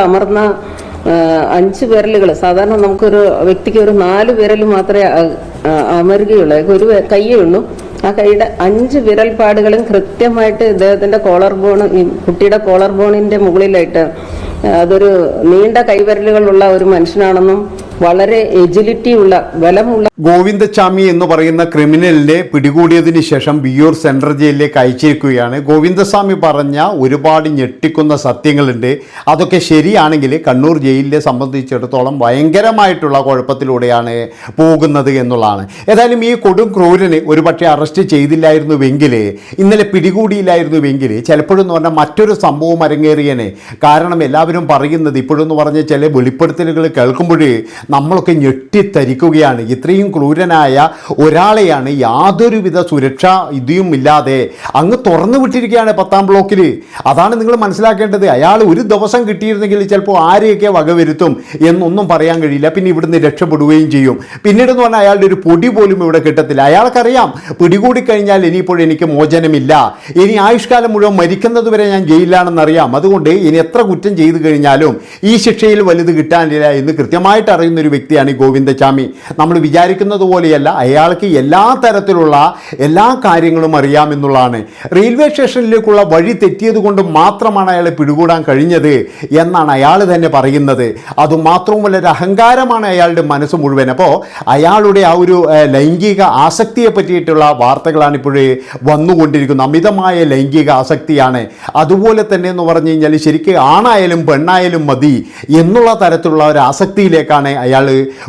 അമർന്ന അഞ്ച് വിരലുകൾ സാധാരണ നമുക്കൊരു വ്യക്തിക്ക് ഒരു നാല് വിരൽ മാത്രമേ അമരുകയുള്ളൂ. ഒരു കൈയേ ഉള്ളൂ. ആ കൈയുടെ അഞ്ച് വിരൽ പാടുകളും കൃത്യമായിട്ട് ഇദ്ദേഹത്തിന്റെ കോളർ ബോൺ കുട്ടിയുടെ കോളർ ബോണിന്റെ മുകളിലായിട്ട് അതൊരു നീണ്ട കൈവിരലുകളുള്ള ഒരു മനുഷ്യനാണെന്നും വളരെ എജിലിറ്റി ഉള്ള ബലമുള്ള ഗോവിന്ദച്ചാമി എന്ന് പറയുന്ന ക്രിമിനലിനെ പിടികൂടിയതിന് ശേഷം ബിയൂർ സെൻട്രൽ ജയിലിലേക്ക് അയച്ചിരിക്കുകയാണ്. ഗോവിന്ദസ്വാമി പറഞ്ഞ ഒരുപാട് ഞെട്ടിക്കുന്ന സത്യങ്ങളുണ്ട്. അതൊക്കെ ശരിയാണെങ്കിൽ കണ്ണൂർ ജയിലിനെ സംബന്ധിച്ചിടത്തോളം ഭയങ്കരമായിട്ടുള്ള കുഴപ്പത്തിലൂടെയാണ് പോകുന്നത് എന്നുള്ളതാണ്. ഏതായാലും ഈ കൊടും ക്രൂരനെ ഒരുപക്ഷെ അറസ്റ്റ് ചെയ്തില്ലായിരുന്നുവെങ്കിൽ ഇന്നലെ പിടികൂടിയില്ലായിരുന്നുവെങ്കിൽ ചിലപ്പോഴെന്ന് പറഞ്ഞാൽ മറ്റൊരു സംഭവം അരങ്ങേറിയനെ. കാരണം എല്ലാവരും പറയുന്നത് ഇപ്പോഴെന്ന് പറഞ്ഞ ചില വെളിപ്പെടുത്തലുകൾ കേൾക്കുമ്പോൾ നമ്മളൊക്കെ ഞെട്ടിത്തരിക്കുകയാണ്. ഇത്രയും ക്രൂരനായ ഒരാളെയാണ് യാതൊരുവിധ സുരക്ഷാ ഇതും ഇല്ലാതെ അങ്ങ് തുറന്നു വിട്ടിരിക്കുകയാണ് പത്താം ബ്ലോക്കിൽ അതാണ് നിങ്ങൾ മനസ്സിലാക്കേണ്ടത്. അയാൾ ഒരു ദിവസം കിട്ടിയിരുന്നെങ്കിൽ ചിലപ്പോൾ ആരെയൊക്കെ വകവരുത്തും എന്നൊന്നും പറയാൻ കഴിയില്ല. പിന്നെ ഇവിടുന്ന് രക്ഷപ്പെടുകയും ചെയ്യും. പിന്നീട് എന്ന് പറഞ്ഞാൽ അയാളുടെ ഒരു പൊടി പോലും ഇവിടെ കിട്ടത്തില്ല. അയാൾക്കറിയാം പിടികൂടി കഴിഞ്ഞാൽ ഇനിയിപ്പോൾ എനിക്ക് മോചനമില്ല. ഇനി ആയുഷ്കാലം മുഴുവൻ മരിക്കുന്നത് വരെ ഞാൻ ജയിലിലാണെന്നറിയാം. അതുകൊണ്ട് ഇനി എത്ര കുറ്റം ചെയ്തു കഴിഞ്ഞാലും ഈ ശിക്ഷയിൽ വലുത് കിട്ടാനില്ല എന്ന് കൃത്യമായിട്ട് അറിയുന്ന ഒരു വ്യക്തിയാണ് ഈ ഗോവിന്ദചാമി നമ്മൾ വിചാരിക്കുന്നത് പോലെയല്ല അയാൾക്ക് എല്ലാ തരത്തിലുള്ള എല്ലാ കാര്യങ്ങളും അറിയാമെന്നുള്ളതാണ് റെയിൽവേ സ്റ്റേഷനിലേക്കുള്ള വഴി തെറ്റിയത് കൊണ്ട് മാത്രമാണ് അയാളെ പിടികൂടാൻ കഴിഞ്ഞത് എന്നാണ് അയാൾ തന്നെ പറയുന്നത്. അതുമാത്രവുമല്ല ഒരു അഹങ്കാരമാണ് അയാളുടെ മനസ്സ് മുഴുവൻ. അപ്പോൾ അയാളുടെ ആ ഒരു ലൈംഗിക ആസക്തിയെ പറ്റിയിട്ടുള്ള വാർത്തകളാണ് ഇപ്പോഴേ വന്നുകൊണ്ടിരിക്കുന്നത്. അമിതമായ ലൈംഗിക ആസക്തിയാണ്. അതുപോലെ തന്നെ എന്ന് പറഞ്ഞു കഴിഞ്ഞാൽ ശരിക്കും ആണായാലും പെണ്ണായാലും മതി എന്നുള്ള തരത്തിലുള്ള ഒരു ആസക്തിയിലേക്കാണ് അയാൾ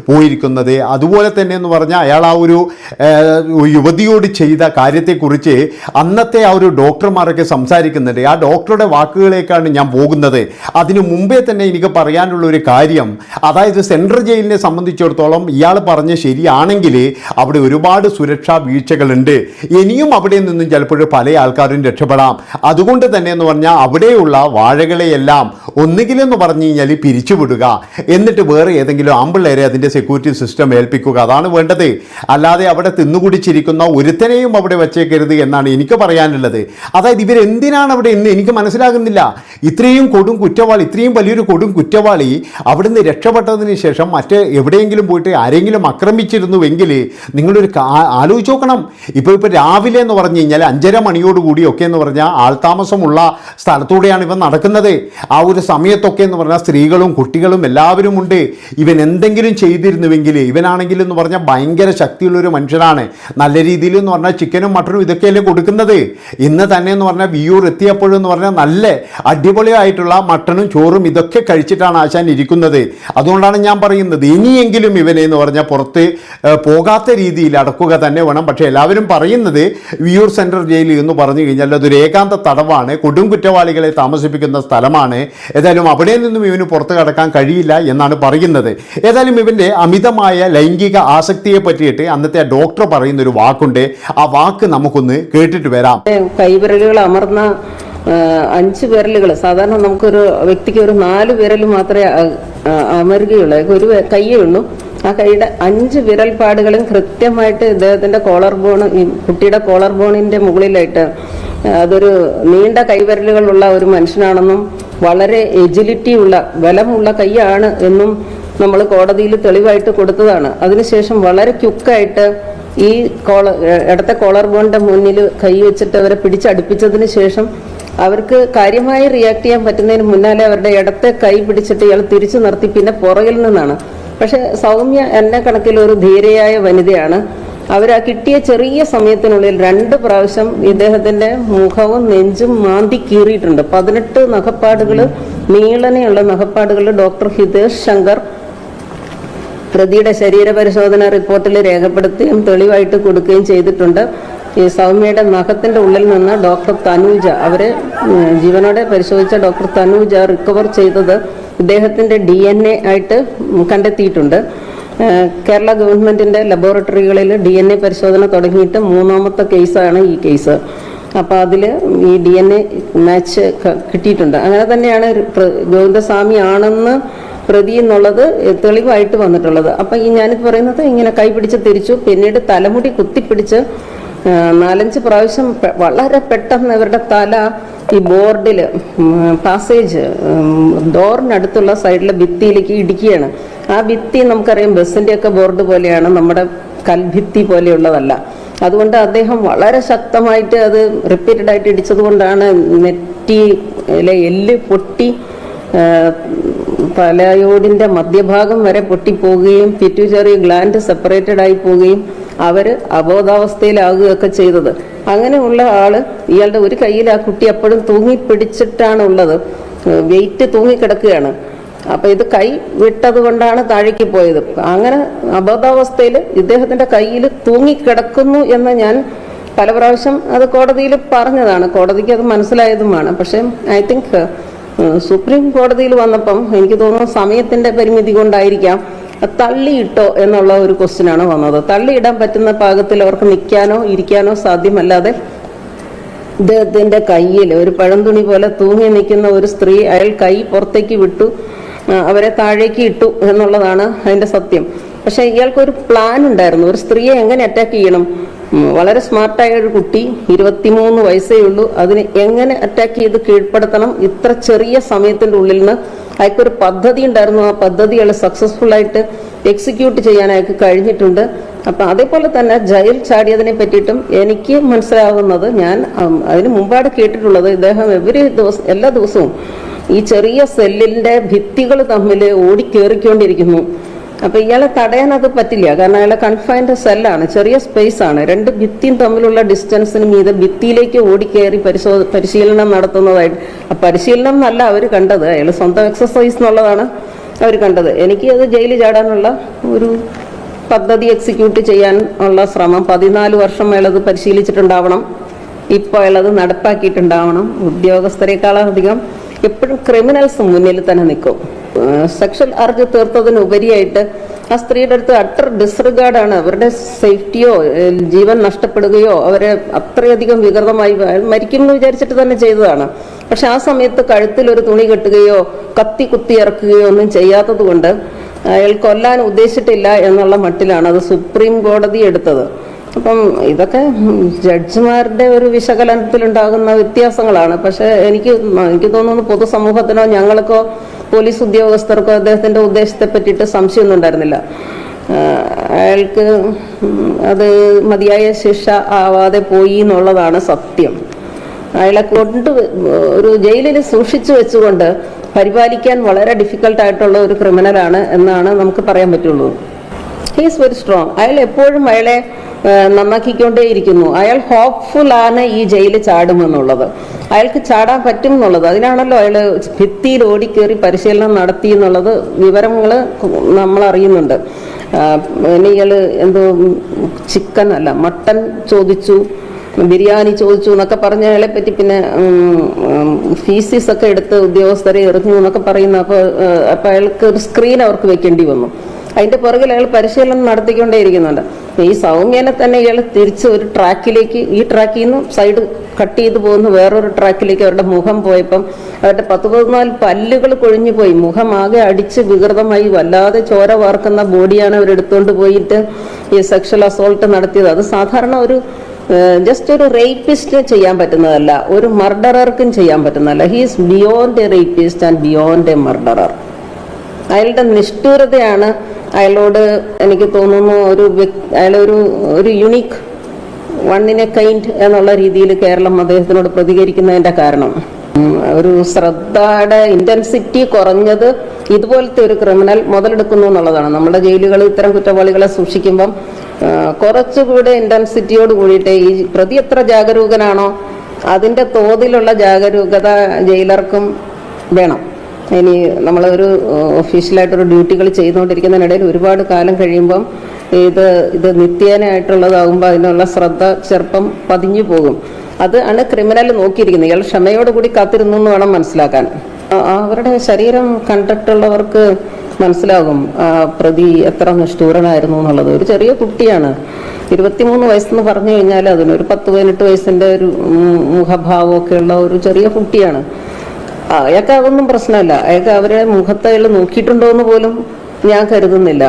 പോയിരിക്കുന്നത്. അതുപോലെ തന്നെ എന്ന് പറഞ്ഞാൽ അയാൾ ആ ഒരു യുവതിയോട് ചെയ്ത കാര്യത്തെക്കുറിച്ച് അന്നത്തെ ആ ഒരു ഡോക്ടർമാരൊക്കെ സംസാരിക്കുന്നുണ്ട്. ആ ഡോക്ടറുടെ വാക്കുകളേക്കാണ് ഞാൻ പോകുന്നത്. അതിനു മുമ്പേ തന്നെ എനിക്ക് പറയാനുള്ള ഒരു കാര്യം അതായത് സെൻട്രൽ ജയിലിനെ സംബന്ധിച്ചിടത്തോളം ഇയാൾ പറഞ്ഞ ശരിയാണെങ്കിൽ അവിടെ ഒരുപാട് സുരക്ഷാ വീഴ്ചകളുണ്ട്. ഇനിയും അവിടെ നിന്നും ചിലപ്പോൾ പല ആൾക്കാരും രക്ഷപ്പെടാം. അതുകൊണ്ട് തന്നെ എന്ന് പറഞ്ഞാൽ അവിടെയുള്ള വാഴകളെയെല്ലാം ഒന്നുകിലെന്ന് പറഞ്ഞു കഴിഞ്ഞാൽ പിരിച്ചുവിടുക. എന്നിട്ട് വേറെ ഏതെങ്കിലും ആമ്പിള്ളേരെ അതിന്റെ സെക്യൂരിറ്റി സിസ്റ്റം ഏൽപ്പിക്കുക. അതാണ് വേണ്ടത്. അല്ലാതെ അവിടെ തിന്നുകുടിച്ചിരിക്കുന്ന ഒരുത്തനെയും അവിടെ വെച്ചേക്കരുത് എന്നാണ് എനിക്ക് പറയാനുള്ളത്. അതായത് ഇവരെന്തിനാണ് അവിടെ ഇന്ന്? എനിക്ക് മനസ്സിലാകുന്നില്ല. ഇത്രയും കൊടും കുറ്റവാളി ഇത്രയും വലിയൊരു കൊടും കുറ്റവാളി അവിടുന്ന് രക്ഷപ്പെട്ടതിന് ശേഷം മറ്റ് എവിടെയെങ്കിലും പോയിട്ട് ആരെങ്കിലും ആക്രമിച്ചിരുന്നുവെങ്കിൽ നിങ്ങളൊരു ആലോചിച്ച് നോക്കണം. ഇപ്പോൾ ഇപ്പോൾ രാവിലെ എന്ന് പറഞ്ഞു കഴിഞ്ഞാൽ അഞ്ചര മണിയോടുകൂടിയൊക്കെ എന്ന് പറഞ്ഞാൽ ആൾതാമസമുള്ള സ്ഥലത്തൂടെയാണ് ഇവ നടക്കുന്നത്. ആ ഒരു സമയത്തൊക്കെ എന്ന് പറഞ്ഞാൽ സ്ത്രീകളും കുട്ടികളും എല്ലാവരും ഉണ്ട് ഇവൻ എന്തെങ്കിലും ചെയ്തിരുന്നുവെങ്കിൽ ഇവനാണെങ്കിൽ എന്ന് പറഞ്ഞാൽ ഭയങ്കര ശക്തിയുള്ളൊരു മനുഷ്യനാണ്. നല്ല രീതിയിൽ എന്ന് പറഞ്ഞാൽ ചിക്കനും മട്ടനും ഇതൊക്കെയല്ലേ കൊടുക്കുന്നത്. ഇന്ന് തന്നെ എന്ന് പറഞ്ഞാൽ വിയൂർ എത്തിയപ്പോഴെന്ന് പറഞ്ഞാൽ നല്ല അടിപൊളിയായിട്ടുള്ള മട്ടനും ചോറും ഇതൊക്കെ കഴിച്ചിട്ടാണ് ആശാൻ ഇരിക്കുന്നത്. അതുകൊണ്ടാണ് ഞാൻ പറയുന്നത് ഇനിയെങ്കിലും ഇവനെ എന്ന് പറഞ്ഞാൽ പുറത്ത് പോകാത്ത രീതിയിൽ അടക്കുക തന്നെ വേണം. പക്ഷേ എല്ലാവരും പറയുന്നത് വിയൂർ സെൻട്രൽ ജയിൽ എന്ന് പറഞ്ഞു കഴിഞ്ഞാൽ അതൊരു ഏകാന്ത തടവാണ് കൊടും കുറ്റവാളികളെ താമസിപ്പിക്കുന്ന സ്ഥലമാണ്. ഏതായാലും അവിടെ നിന്നും ഇവന് പുറത്ത് കടക്കാൻ കഴിയില്ല എന്നാണ് പറയുന്നത്. ഏതായാലും ഇവന്റെ അമിതമായ ലൈംഗിക ആസക്തിയെ പറ്റിയിട്ട് അന്നത്തെ ഡോക്ടർ പറയുന്ന ഒരു വാക്കുണ്ട്. ആ വാക്ക് നമുക്കൊന്ന് കേട്ടിട്ട് വരാം. കൈവിരലുകൾ അമർന്ന അഞ്ച് വിരലുകൾ. സാധാരണ നമുക്കൊരു വ്യക്തിക്ക് ഒരു നാല് വിരൽ മാത്രമേ അമരുകയുള്ളൂ. ഒരു കൈയേ ഉള്ളൂ. ആ കൈയുടെ അഞ്ച് വിരൽ പാടുകളും കൃത്യമായിട്ട് ഇദ്ദേഹത്തിന്റെ കോളർ ബോൺ കുട്ടിയുടെ കോളർ ബോണിന്റെ മുകളിലായിട്ട് അതൊരു നീണ്ട കൈവിരലുകളുള്ള ഒരു മനുഷ്യനാണെന്നും വളരെ എജിലിറ്റി ഉള്ള ബലമുള്ള കൈയാണ് എന്നും നമ്മൾ കോടതിയിൽ തെളിവായിട്ട് കൊടുത്തതാണ്. അതിനുശേഷം വളരെ ക്യുക്കായിട്ട് ഈ കോള ഇടത്തെ കോളർ ബോണിന്റെ മുന്നിൽ കൈ വെച്ചിട്ട് അവരെ പിടിച്ചടുപ്പിച്ചതിന് ശേഷം അവർക്ക് കാര്യമായി റിയാക്ട് ചെയ്യാൻ പറ്റുന്നതിന് മുന്നാലെ അവരുടെ ഇടത്തെ കൈ പിടിച്ചിട്ട് ഇയാൾ തിരിച്ചു നിർത്തി. പിന്നെ പുറകിൽ നിന്നാണ്. പക്ഷെ സൗമ്യ എന്നെ കണക്കിൽ ഒരു ധീരയായ വനിതയാണ്. അവർ ആ കിട്ടിയ ചെറിയ സമയത്തിനുള്ളിൽ രണ്ട് പ്രാവശ്യം ഇദ്ദേഹത്തിന്റെ മുഖവും നെഞ്ചും മാന്തി കീറിയിട്ടുണ്ട്. പതിനെട്ട് നഖപ്പാടുകൾ നീളനെയുള്ള നഖപ്പാടുകൾ ഡോക്ടർ ഹിതേഷ് ശങ്കർ പ്രതിയുടെ ശരീരപരിശോധന റിപ്പോർട്ടിൽ രേഖപ്പെടുത്തുകയും തെളിവായിട്ട് കൊടുക്കുകയും ചെയ്തിട്ടുണ്ട്. ഈ സൗമ്യയുടെ നഖത്തിന്റെ ഉള്ളിൽ നിന്ന് ഡോക്ടർ തനൂജ അവരെ ജീവനോടെ പരിശോധിച്ച ഡോക്ടർ തനൂജ റിക്കവർ ചെയ്തത് ഇദ്ദേഹത്തിന്റെ ഡി എൻ എ ആയിട്ട് കണ്ടെത്തിയിട്ടുണ്ട്. കേരള ഗവൺമെന്റിന്റെ ലബോറട്ടറികളിൽ ഡി എൻ എ പരിശോധന തുടങ്ങിയിട്ട് മൂന്നാമത്തെ കേസാണ് ഈ കേസ്. അപ്പോൾ അതിൽ ഈ ഡി എൻ എ മാച്ച് കിട്ടിയിട്ടുണ്ട്. അങ്ങനെ തന്നെയാണ് ഗോവിന്ദസ്വാമി ആണെന്ന് പ്രതി എന്നുള്ളത് തെളിവായിട്ട് വന്നിട്ടുള്ളത്. അപ്പം ഈ ഞാനിത് പറയുന്നത് ഇങ്ങനെ കൈ പിടിച്ച് തിരിച്ചു പിന്നീട് തലമുടി കുത്തിപ്പിടിച്ച് നാലഞ്ച് പ്രാവശ്യം വളരെ പെട്ടെന്ന് ഇവരുടെ തല ഈ ബോർഡിൽ പാസേജ് ഡോറിനടുത്തുള്ള സൈഡിലെ ഭിത്തിയിലേക്ക് ഇടിക്കുകയാണ്. ആ ഭിത്തി നമുക്കറിയാം ബസ്സിന്റെയൊക്കെ ബോർഡ് പോലെയാണ് നമ്മുടെ കൽഭിത്തി പോലെയുള്ളതല്ല. അതുകൊണ്ട് അദ്ദേഹം വളരെ ശക്തമായിട്ട് അത് റിപ്പീറ്റഡ് ആയിട്ട് ഇടിച്ചത് നെറ്റിയിലെ എല്ല് പൊട്ടി ആ, തലയോടിന്റെ മധ്യഭാഗം വരെ പൊട്ടിപ്പോവുകയും പിറ്റ്യൂറ്ററി ഗ്ലാൻഡ് സെപ്പറേറ്റഡ് ആയി പോവുകയും അവർ അബോധാവസ്ഥയിലാകുകയൊക്കെ ചെയ്തത്. അങ്ങനെയുള്ള ആൾ ഇയാളുടെ ഒരു കയ്യിൽ ആ കുട്ടി അപ്പോഴും തൂങ്ങി പിടിച്ചിട്ടാണ് ഉള്ളത് വെയിറ്റ് തൂങ്ങിക്കിടക്കുകയാണ് അപ്പൊ ഇത് കൈ വിട്ടത് കൊണ്ടാണ് താഴേക്ക് പോയത്. അങ്ങനെ അബോധാവസ്ഥയിൽ ഇദ്ദേഹത്തിന്റെ കയ്യിൽ തൂങ്ങിക്കിടക്കുന്നു എന്ന് ഞാൻ പല പ്രാവശ്യം അത് കോടതിയിൽ പറഞ്ഞതാണ്. കോടതിക്ക് അത് മനസ്സിലായതുമാണ്. പക്ഷേ ഐ തിങ്ക് സുപ്രീം കോടതിയിൽ വന്നപ്പം എനിക്ക് തോന്നുന്നു സമയത്തിന്റെ പരിമിതി കൊണ്ടായിരിക്കാം തള്ളിയിട്ടോ എന്നുള്ള ഒരു ക്വസ്റ്റ്യൻ ആണ് വന്നത്. തള്ളിയിടാൻ പറ്റുന്ന പാകത്തിൽ അവർക്ക് നിൽക്കാനോ ഇരിക്കാനോ സാധ്യമല്ലാതെ ഇദ്ദേഹത്തിന്റെ കയ്യിൽ ഒരു പഴംതുണി പോലെ തൂങ്ങി നിൽക്കുന്ന ഒരു സ്ത്രീ അയാൾ കൈ പുറത്തേക്ക് വിട്ടു അവരെ താഴേക്ക് ഇട്ടു എന്നുള്ളതാണ് അതിന്റെ സത്യം. പക്ഷെ ഇയാൾക്ക് ഒരു പ്ലാൻ ഉണ്ടായിരുന്നു. ഒരു സ്ത്രീയെ എങ്ങനെ അറ്റാക്ക് ചെയ്യണം? വളരെ സ്മാർട്ടായ ഒരു കുട്ടി ഇരുപത്തിമൂന്ന് വയസ്സേ ഉള്ളൂ. അതിനെ എങ്ങനെ അറ്റാക്ക് ചെയ്ത് കീഴ്പ്പെടുത്തണം? ഇത്ര ചെറിയ സമയത്തിന്റെ ഉള്ളിൽ നിന്ന് അയാൾക്കൊരു പദ്ധതി ഉണ്ടായിരുന്നു. ആ പദ്ധതി അയാൾ സക്സസ്ഫുൾ ആയിട്ട് എക്സിക്യൂട്ട് ചെയ്യാൻ അയാൾക്ക് കഴിഞ്ഞിട്ടുണ്ട്. അപ്പൊ അതേപോലെ തന്നെ ജയിൽ ചാടിയതിനെ പറ്റിയിട്ടും എനിക്ക് മനസ്സിലാവുന്നത് ഞാൻ അതിന് മുമ്പാട് കേട്ടിട്ടുള്ളത്. ഇദ്ദേഹം എവരി ദിവസം എല്ലാ ദിവസവും ഈ ചെറിയ സെല്ലിന്റെ ഭിത്തികൾ തമ്മിൽ ഓടിക്കേറിക്കൊണ്ടിരിക്കുന്നു അപ്പൊ ഇയാളെ തടയാൻ അത് പറ്റില്ല. കാരണം അയാളെ കൺഫൈൻഡ് സെല്ലാണ് ചെറിയ സ്പേസ് ആണ്. രണ്ട് ഭിത്തിയും തമ്മിലുള്ള ഡിസ്റ്റൻസിന് മീതെ ഭിത്തിയിലേക്ക് ഓടിക്കേറി പരിശോ പരിശീലനം നടത്തുന്നതായിട്ട് പരിശീലനം എന്നല്ല അവർ കണ്ടത്. അയാൾ സ്വന്തം എക്സസൈസ് എന്നുള്ളതാണ് അവർ കണ്ടത്. എനിക്ക് അത് ജയിലിൽ ചാടാനുള്ള ഒരു പദ്ധതി എക്സിക്യൂട്ട് ചെയ്യാൻ ഉള്ള ശ്രമം. പതിനാല് വർഷം അയാളത് പരിശീലിച്ചിട്ടുണ്ടാവണം. ഇപ്പോൾ അയാളത് നടപ്പാക്കിയിട്ടുണ്ടാവണം. ഉദ്യോഗസ്ഥരെക്കാളധികം എപ്പോഴും ക്രിമിനൽസ് മുന്നിൽ തന്നെ നിൽക്കും. സെക്ഷൽ അർജ് തീർത്തതിന് ഉപരിയായിട്ട് ആ സ്ത്രീയുടെ അടുത്ത് അട്ടർ ഡിസ്റിഗാർഡാണ് അവരുടെ സേഫ്റ്റിയോ ജീവൻ നഷ്ടപ്പെടുകയോ അവരെ അത്രയധികം വികൃതമായി മരിക്കുമെന്ന് വിചാരിച്ചിട്ട് തന്നെ ചെയ്തതാണ്. പക്ഷെ ആ സമയത്ത് കഴുത്തിൽ ഒരു തുണി കെട്ടുകയോ കത്തി കുത്തി ഇറക്കുകയോ ഒന്നും ചെയ്യാത്തത് കൊണ്ട് അയാൾ കൊല്ലാൻ ഉദ്ദേശിച്ചിട്ടില്ല എന്നുള്ള മട്ടിലാണ് അത് സുപ്രീം കോടതി എടുത്തത്. അപ്പം ഇതൊക്കെ ജഡ്ജിമാരുടെ ഒരു വിശകലനത്തിലുണ്ടാകുന്ന വ്യത്യാസങ്ങളാണ്. പക്ഷെ എനിക്ക് എനിക്ക് തോന്നുന്നു പൊതുസമൂഹത്തിനോ ഞങ്ങൾക്കോ പോലീസ് ഉദ്യോഗസ്ഥർക്കോ അദ്ദേഹത്തിന്റെ ഉദ്ദേശത്തെ പറ്റിയിട്ട് സംശയമൊന്നും ഉണ്ടായിരുന്നില്ല. അയാൾക്ക് അത് മതിയായ ശിക്ഷ ആവാതെ പോയി എന്നുള്ളതാണ് സത്യം. അയാളെ കൊണ്ട് ഒരു ജയിലിൽ സൂക്ഷിച്ചു വെച്ചുകൊണ്ട് പരിപാലിക്കാൻ വളരെ ഡിഫിക്കൽട്ടായിട്ടുള്ള ഒരു ക്രിമിനലാണ് എന്നാണ് നമുക്ക് പറയാൻ പറ്റുള്ളൂ. ഹീസ് വെരി സ്ട്രോങ് അയാൾ എപ്പോഴും അയാളെ നന്നാക്കിക്കൊണ്ടേയിരിക്കുന്നു. അയാൾ ഹോപ്പ്ഫുൾ ആണ് ഈ ജയിലിൽ ചാടുമെന്നുള്ളത്. അയാൾക്ക് ചാടാൻ പറ്റും എന്നുള്ളത് അതിനാണല്ലോ അയാൾ ഭിത്തിയിൽ ഓടിക്കേറി പരിശീലനം നടത്തി എന്നുള്ളത് വിവരങ്ങൾ നമ്മൾ അറിയുന്നുണ്ട് പിന്നെ എന്തോ ചിക്കൻ അല്ല മട്ടൻ ചോദിച്ചു ബിരിയാണി ചോദിച്ചു എന്നൊക്കെ പറഞ്ഞ അയാളെ പറ്റി പിന്നെ ഫീസിസ് ഒക്കെ എടുത്ത് ഉദ്യോഗസ്ഥരെ എറിഞ്ഞു എന്നൊക്കെ പറയുന്ന അപ്പോൾ അപ്പോൾ അയാൾക്ക് ഒരു സ്ക്രീൻ അവർക്ക് വെക്കേണ്ടി വന്നു. അതിന്റെ പുറകിൽ അയാൾ പരിശീലനം നടത്തിക്കൊണ്ടേയിരിക്കുന്നുണ്ട് ഈ സൗമ്യനെ തന്നെ ഇയാൾ തിരിച്ച് ഒരു ട്രാക്കിലേക്ക് ഈ ട്രാക്കിൽ നിന്ന് സൈഡ് കട്ട് ചെയ്ത് പോകുന്ന വേറൊരു ട്രാക്കിലേക്ക് അവരുടെ മുഖം പോയപ്പം അവരുടെ പത്ത് പതിനാല് പല്ലുകൾ കൊഴിഞ്ഞു പോയി. മുഖം ആകെ അടിച്ച് വികൃതമായി വല്ലാതെ ചോര വാർക്കുന്ന ബോഡിയാണ് അവരെടുത്തുകൊണ്ട് പോയിട്ട് ഈ സെക്ഷൽ അസോൾട്ട് നടത്തിയത്. അത് സാധാരണ ഒരു ജസ്റ്റ് ഒരു റേപ്പിസ്റ്റ് ചെയ്യാൻ പറ്റുന്നതല്ല ഒരു മർഡറർക്കും ചെയ്യാൻ പറ്റുന്നതല്ല. He's beyond a rapist and beyond a murderer അയാളുടെ നിഷ്ഠൂരതയാണ് അയാളോട് എനിക്ക് തോന്നുന്നു ഒരു വ്യക്- അയാളൊരു ഒരു യുണീക്ക് വണ്ണിനെ കൈൻഡ് എന്നുള്ള രീതിയിൽ കേരളം അദ്ദേഹത്തിനോട് പ്രതികരിക്കുന്നതിന്റെ കാരണം. ഒരു ശ്രദ്ധയുടെ ഇന്റൻസിറ്റി കുറഞ്ഞത് ഇതുപോലത്തെ ഒരു ക്രിമിനൽ മുതലെടുക്കുന്നു എന്നുള്ളതാണ്. നമ്മുടെ ജയിലുകൾ ഇത്തരം കുറ്റവാളികളെ സൂക്ഷിക്കുമ്പം കുറച്ചുകൂടെ ഇന്റൻസിറ്റിയോട് കൂടിയിട്ട് ഈ പ്രതി എത്ര ജാഗരൂകനാണോ അതിന്റെ തോതിലുള്ള ജാഗരൂകത ജയിലർക്കും വേണം. ഇനി നമ്മളൊരു ഒഫീഷ്യലായിട്ടൊരു ഡ്യൂട്ടികൾ ചെയ്തുകൊണ്ടിരിക്കുന്നതിനിടയിൽ ഒരുപാട് കാലം കഴിയുമ്പം ഇത് ഇത് നിത്യേനയായിട്ടുള്ളതാകുമ്പോൾ അതിനുള്ള ശ്രദ്ധ ചെറുപ്പം പതിഞ്ഞു പോകും. അത് ആണ് ക്രിമിനൽ നോക്കിയിരിക്കുന്നത്. ഇയാൾ ക്ഷമയോടുകൂടി കാത്തിരുന്നു എന്ന് വേണം മനസ്സിലാക്കാൻ. അവരുടെ ശരീരം കണ്ടിട്ടുള്ളവർക്ക് മനസ്സിലാകും പ്രതി എത്ര നിഷ്ഠൂരനായിരുന്നു എന്നുള്ളത്. ഒരു ചെറിയ കുട്ടിയാണ്. ഇരുപത്തിമൂന്ന് വയസ്സെന്ന് പറഞ്ഞു കഴിഞ്ഞാൽ അതിന് ഒരു പത്ത് പതിനെട്ട് വയസ്സിന്റെ ഒരു മുഖഭാവമൊക്കെയുള്ള ഒരു ചെറിയ കുട്ടിയാണ്. അയാൾക്ക് അതൊന്നും പ്രശ്നമല്ല. അയാൾക്ക് അവരെ മുഖത്ത് നോക്കിയിട്ടുണ്ടോ എന്ന് പോലും ഞാൻ കരുതുന്നില്ല.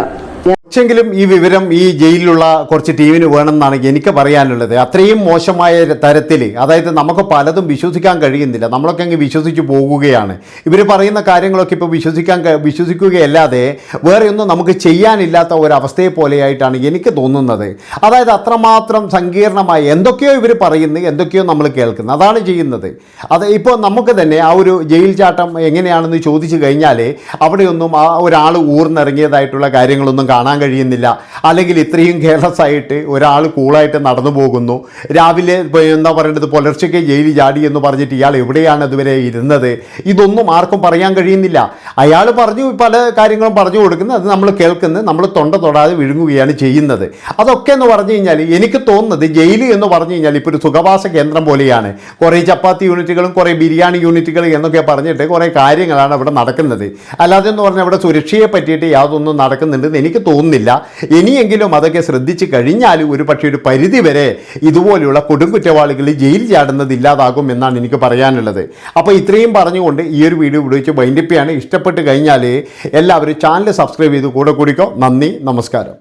പക്ഷെങ്കിലും ഈ വിവരം ഈ ജയിലിലുള്ള കുറച്ച് ടീമിന് വേണമെന്നാണ് എനിക്ക് പറയാനുള്ളത്. അത്രയും മോശമായ തരത്തിൽ അതായത് നമുക്ക് പലതും വിശ്വസിക്കാൻ കഴിയുന്നില്ല. നമ്മളൊക്കെ അങ്ങ് വിശ്വസിച്ച് പോകുകയാണ്. ഇവർ പറയുന്ന കാര്യങ്ങളൊക്കെ ഇപ്പോൾ വിശ്വസിക്കാൻ വിശ്വസിക്കുകയല്ലാതെ വേറെ ഒന്നും നമുക്ക് ചെയ്യാനില്ലാത്ത ഒരവസ്ഥയെ പോലെയായിട്ടാണ് എനിക്ക് തോന്നുന്നത്. അതായത് അത്രമാത്രം സങ്കീർണമായി എന്തൊക്കെയോ ഇവർ പറയുന്നു എന്തൊക്കെയോ നമ്മൾ കേൾക്കുന്നു. അതാണ് ചെയ്യുന്നത്. അത് ഇപ്പോൾ നമുക്ക് തന്നെ ആ ഒരു ജയിൽ ചാട്ടം എങ്ങനെയാണെന്ന് ചോദിച്ചു കഴിഞ്ഞാൽ അവിടെയൊന്നും ആ ഒരാൾ ഊർന്നിറങ്ങിയതായിട്ടുള്ള കാര്യങ്ങളൊന്നും കാണാൻ കഴിയുന്നില്ല. അല്ലെങ്കിൽ ഇത്രയും കെയർലെസ് ആയിട്ട് ഒരാൾ കൂളായിട്ട് നടന്നു പോകുന്നു. രാവിലെ എന്താ പറയേണ്ടത്? പുലർച്ചയ്ക്ക് ജയിലിൽ ചാടി എന്ന് പറഞ്ഞിട്ട് ഇയാൾ എവിടെയാണ് ഇതുവരെ ഇരുന്നത്? ഇതൊന്നും ആർക്കും പറയാൻ കഴിയുന്നില്ല. അയാൾ പറഞ്ഞു പല കാര്യങ്ങളും പറഞ്ഞു കൊടുക്കുന്നത് അത് നമ്മൾ കേൾക്കുന്നത് നമ്മൾ തൊണ്ട തൊടാതെ വിഴുങ്ങുകയാണ് ചെയ്യുന്നത്. അതൊക്കെ എന്ന് പറഞ്ഞു കഴിഞ്ഞാൽ എനിക്ക് തോന്നുന്നത് ജയിൽ എന്ന് പറഞ്ഞു കഴിഞ്ഞാൽ ഇപ്പോൾ ഒരു സുഖവാസ കേന്ദ്രം പോലെയാണ്. കുറേ ചപ്പാത്തി യൂണിറ്റുകളും കുറേ ബിരിയാണി യൂണിറ്റുകളും എന്നൊക്കെ പറഞ്ഞിട്ട് കുറേ കാര്യങ്ങളാണ് അവിടെ നടക്കുന്നത്. അല്ലാതെ എന്ന് പറഞ്ഞാൽ അവിടെ സുരക്ഷയെ പറ്റിയിട്ട് യാതൊന്നും നടക്കുന്നുണ്ടെന്ന് എനിക്ക് തോന്നുന്നില്ല. ഇനിയെങ്കിലും അതൊക്കെ ശ്രദ്ധിച്ചു കഴിഞ്ഞാൽ ഒരു പക്ഷേ ഒരു പരിധിവരെ ഇതുപോലെയുള്ള കൊടുങ്കുറ്റവാളികൾ ജയിൽ ചാടുന്നത് ഇല്ലാതാകും എന്നാണ് എനിക്ക് പറയാനുള്ളത്. അപ്പോൾ ഇത്രയും പറഞ്ഞുകൊണ്ട് ഈ ഒരു വീഡിയോ വെച്ച് വൈൻഡപ്പിയാണ് ഇഷ്ടപ്പെട്ട് കഴിഞ്ഞാൽ എല്ലാവരും ചാനൽ സബ്സ്ക്രൈബ് ചെയ്ത് കൂടെ കൂടിക്കോ. നന്ദി നമസ്കാരം.